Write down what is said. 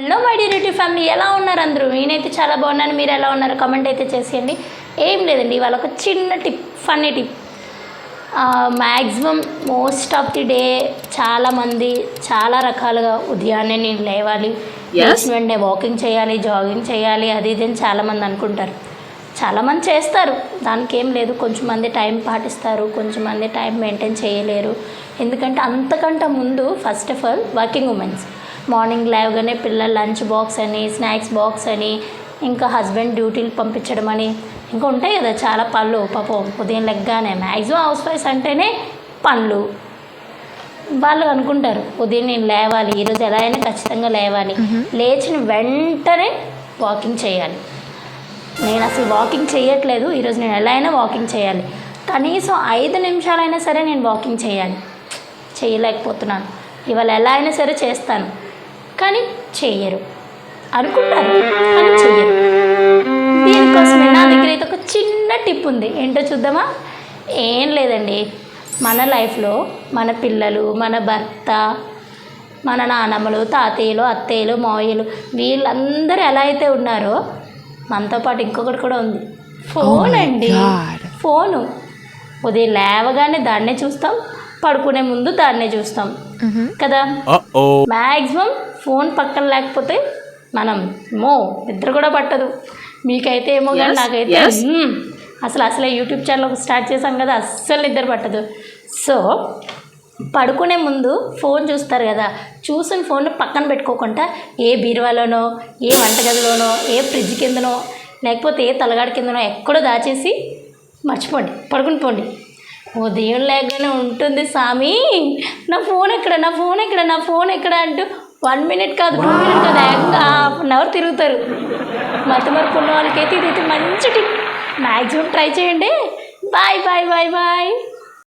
Hello my dear family ఎలా ఉన్నారు అందరూ? నేనైతే చాలా బాగున్నాను మీరు ఎలా ఉన్నారు? కమెంట్ అయితే చేసేయండి. ఏం లేదండి ఇవాళ ఒక చిన్న tip funny tip. Maximum most of the day చాలామంది చాలా రకాలుగా ఉదయాన్నే నేను లేవాలి. వెంటనే వాకింగ్ చేయాలి జాగింగ్ చేయాలి అది ఇది అని చాలామంది అనుకుంటారు. చాలామంది చేస్తారు దానికి ఏం లేదు. కొంచెం మంది టైం పాటిస్తారు కొంచెం మంది టైం మెయింటైన్ చేయలేరు. ఎందుకంటే అంతకంటే ముందు first of all working womens morning లేవగానే పిల్లల లంచ్ బాక్స్ అని స్నాక్స్ బాక్స్ అని ఇంకా హస్బెండ్ డ్యూటీలు పంపించడం అని ఇంకా ఉంటాయి కదా చాలా పనులు. పాపం ఉదయం లెగ్గానే మ్యాక్సిమం హౌస్ వైఫ్స్ అంటేనే పనులు. వాళ్ళు అనుకుంటారు ఉదయం నేను లేవాలి ఈరోజు ఎలా అయినా ఖచ్చితంగా లేవాలి. లేచిన వెంటనే వాకింగ్ చేయాలి. నేను అసలు వాకింగ్ చేయట్లేదు ఈరోజు నేను ఎలా అయినా వాకింగ్ చేయాలి. కనీసం ఐదు నిమిషాలైనా సరే నేను వాకింగ్ చేయాలి. చేయలేకపోతున్నాను. ఇవాళ ఎలా అయినా సరే చేస్తాను. కానీ చెయ్యరు అనుకుంటారు కానీ చెయ్యరు. దీనికోసమే నా దగ్గర అయితే ఒక చిన్న టిప్ ఉంది. ఏంటో చూద్దామా? ఏం లేదండి. మన లైఫ్లో మన పిల్లలు మన భర్త మన నానమ్మలు తాతయ్యలు అత్తయ్యలు మావయ్యలు వీళ్ళందరూ ఎలా అయితే ఉన్నారో మనతో పాటు ఇంకొకటి కూడా ఉంది. ఫోన్ అండి. ఫోను. ఉదయం లేవగానే దాన్నే చూస్తాం. పడుకునే ముందు దాన్నే చూస్తాం. కదా? మ్యాక్సిమం ఫోన్ పక్కన లేకపోతే మనం మో నిద్ర కూడా పట్టదు. మీకైతే ఏమో కానీ నాకైతే అసలు అసలే యూట్యూబ్ ఛానల్ స్టార్ట్ చేసాం కదా అస్సలు నిద్ర పట్టదు. సో పడుకునే ముందు ఫోన్ చూస్తారు కదా చూసిన ఫోన్ పక్కన పెట్టుకోకుండా ఏ బీరువాలోనో ఏ వంటగదిలోనో ఏ ఫ్రిడ్జ్ కిందనో లేకపోతే ఏ తలగాడి కిందనో ఎక్కడో దాచేసి మర్చిపోండి పడుకుని పోండి. ఉదయం లేకనే ఉంటుంది స్వామి నా ఫోన్ ఎక్కడ నా ఫోన్ ఎక్కడ నా ఫోన్ ఎక్కడ అంటూ వన్ మినిట్ కాదు టూ మినిట్ కాదు హాఫ్ అన్ అవర్ తిరుగుతారు. మతమరుపు ఉన్న వాళ్ళకైతే ఇదైతే మంచి టిప్. మ్యాక్సిమం ట్రై చేయండి. Bye bye bye bye.